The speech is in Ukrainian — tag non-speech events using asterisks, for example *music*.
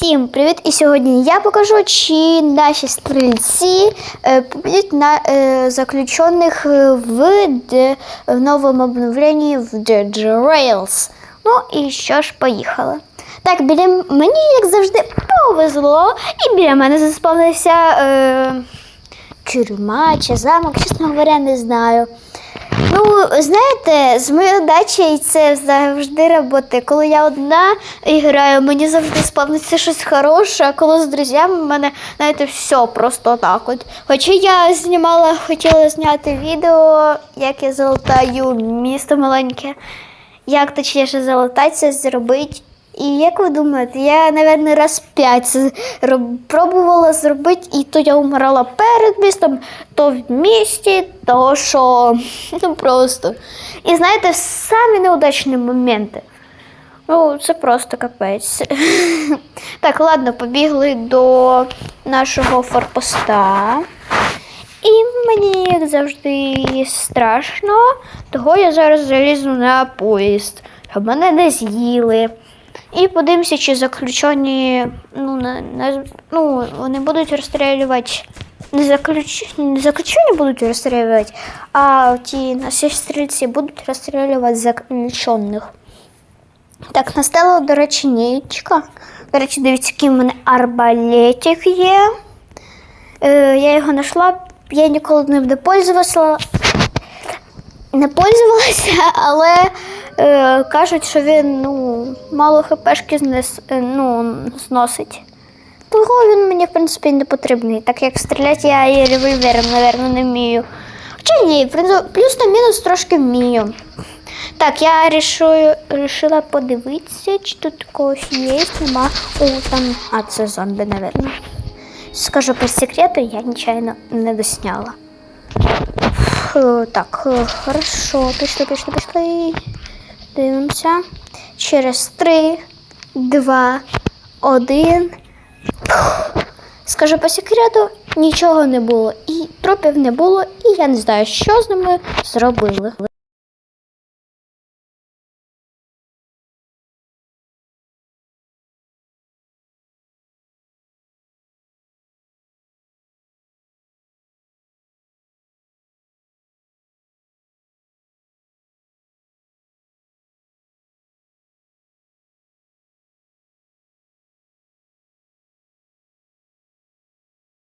Всім привіт! І сьогодні я покажу, чи наші стрільці е, победять на е, заключених е, в, де, в новому обновленні в Dead Rails. Ну і що ж, поїхали. Так, біля мені, як завжди, повезло, і біля мене заспавнився е, тюрма чи замок, чесно говоря, не знаю. Ну, знаєте, з моєю дачею це завжди роботи. Коли я одна граю, мені завжди спавниться щось хороше, а коли з друзями в мене, знаєте, все просто так от. Хоча я знімала, хотіла зняти відео, як я залатаю місто маленьке, як точніше залататися, зробити. І як ви думаєте, я, напевно, раз п'ять роб- пробувала зробити, і то я умирала перед містом, то в місті, то що *laughs* ну просто. І знаєте, самі неудачні моменти. Ну, це просто капець. *laughs* Так, ладно, побігли до нашого форпоста. І мені, як завжди, страшно, того я зараз залізу на поїзд, щоб мене не з'їли. І подивимося, чи заключені, ну, на, на, ну, вони будуть розстрілювати. Не, заключ... не заключені будуть розстрілювати, а ті наші стрільці будуть розстрілювати заключених. Так, настала, до речі, нічка. До речі, дивіться, який в мене арбалетик є. Е, я його знайшла, я ніколи не пользувалася. Не пользувалася, але е, кажуть, що він ну, мало хпшки знес, е, ну, зносить. Того він мені, в принципі, не потрібний, так як стріляти я і револьвером, мабуть, не вмію. Хоча ні, плюс та мінус трошки вмію. Так, я рішую, рішила подивитися, чи тут когось є, нема. О, там. А, це зомбі, мабуть. Скажу по секрету, я нечаянно не досняла. Так, е, хорошо, пішли, пішли, пішли. Дивимося. Через три, два, один. Скажу по секрету, нічого не було. І тропів не було, і я не знаю, що з ними зробили.